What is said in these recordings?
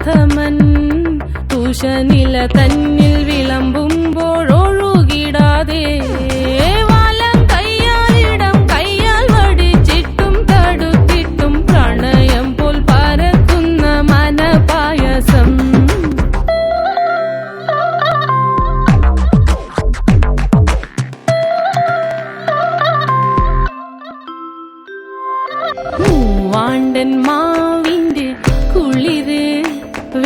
പ്രഥമൻ കുശനില തന്നിൽ വിളമ്പുമ്പോൾ ഒഴുകിടാതെ വാണ്ടൻ മാവിന്റെ കുളിരേ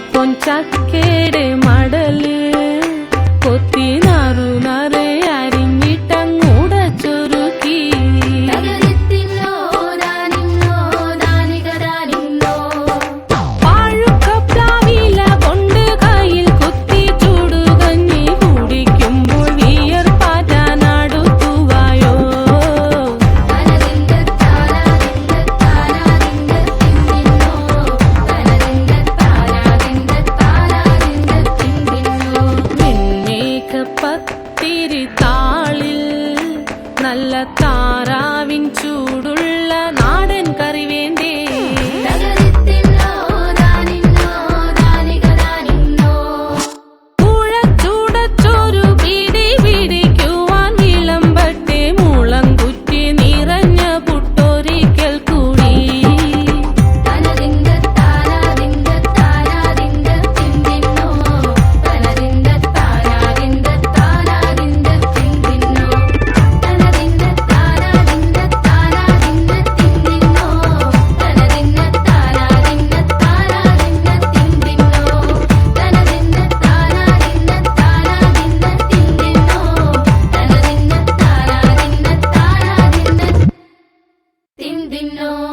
ಕೊಂಚ ಕೇಡೆ ಮಾಡಲಿ. ಕೊತ್ತಿನಾರು ನಾರೇ தாராவின் சூடுள்ள நாடன் கறிவேண்டே Lord.